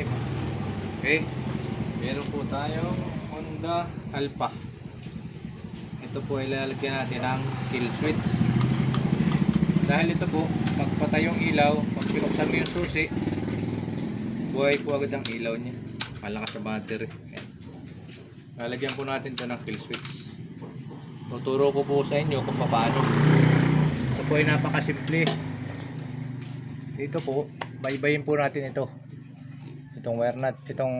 Okay. Okay. Meron po tayong Honda Alpha. Ito po ay lalagyan natin ng kill switch. Dahil ito po, pagpatay yung ilaw, pag pinuksan mo yung susi, buhay po agad ang ilaw niya. Malakas sa battery. Lalagyan po natin ito ng kill switch. Tuturo ko po sa inyo kung paano. Ito po ay napakasimple. Dito po, baybayin po natin ito. Itong wire nut, itong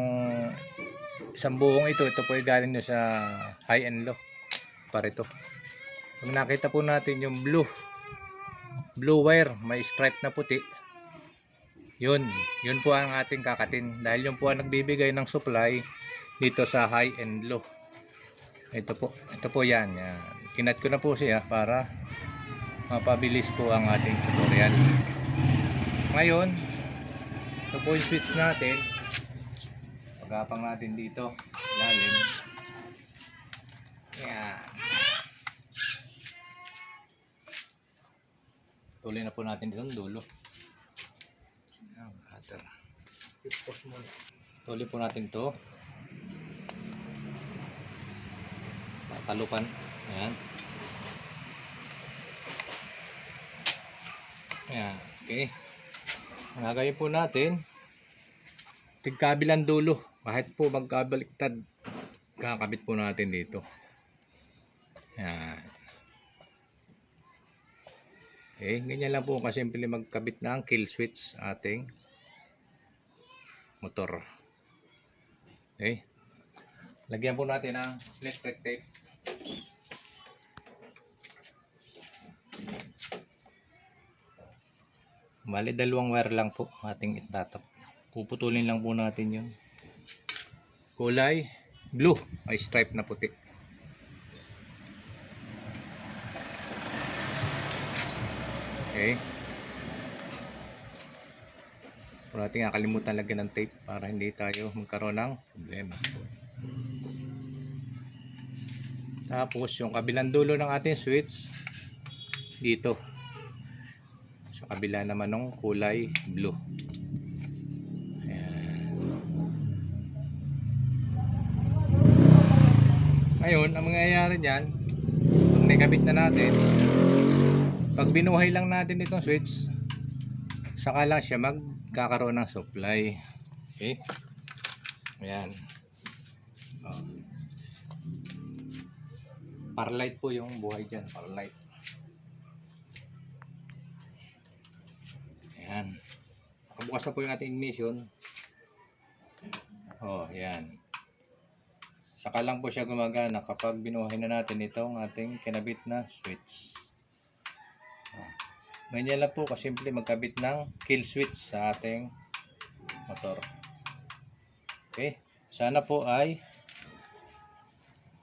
isang buong ito, ito po ay galing nyo sa high and low. Para ito. Kung nakita po natin yung blue, blue wire, may stripe na puti. Yun, yun po ang ating kakatin. Dahil yun po ang nagbibigay ng supply dito sa high and low. Ito po, ito po yan. yan. Kinat ko na po siya para mapabilis po ang ating tutorial. Ngayon, ito po yung switch natin. Pagapang natin dito, lalim. Yan. Tuloy na po natin dito ang dulo. Yan, cutter. Tuloy po natin to. Talupan. Ayan. Ayan. Okay. Ang po natin, tigkabilang dulo. Kahit po magkabaliktad, kakabit po natin dito. Ayan. Okay, ganyan lang po kasimple magkabit ng kill switch ating motor. Okay. Lagyan po natin ng brake tape. Bali, dalawang wire lang po ating itatap. Puputulin lang po natin yun. Kulay blue ay stripe na puti. Okay. Pero natin nakalimutan lagyan ng tape para hindi tayo magkaroon ng problema. Tapos yung kabilang dulo ng ating switch dito sa kabila naman ng kulay blue. Ayan. Ngayon, ang mangyayari dyan, pag nakabit na natin, pag binuhay lang natin itong switch, saka lang siya magkakaroon ng supply. Okay? Ayan. Oh. Parlight po yung buhay dyan. Parlight. Ayan. Nakabukas na po yung ating ignition. Oh, ayan. Saka lang po siya gumagana kapag binuhay na natin itong ating kinabit na switch. Ah. Ganyan lang po kasimple magkabit ng kill switch sa ating motor. Okay. Sana po ay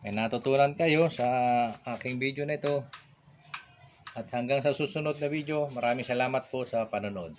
may natutunan kayo sa aking video na ito. At hanggang sa susunod na video, maraming salamat po sa panonood.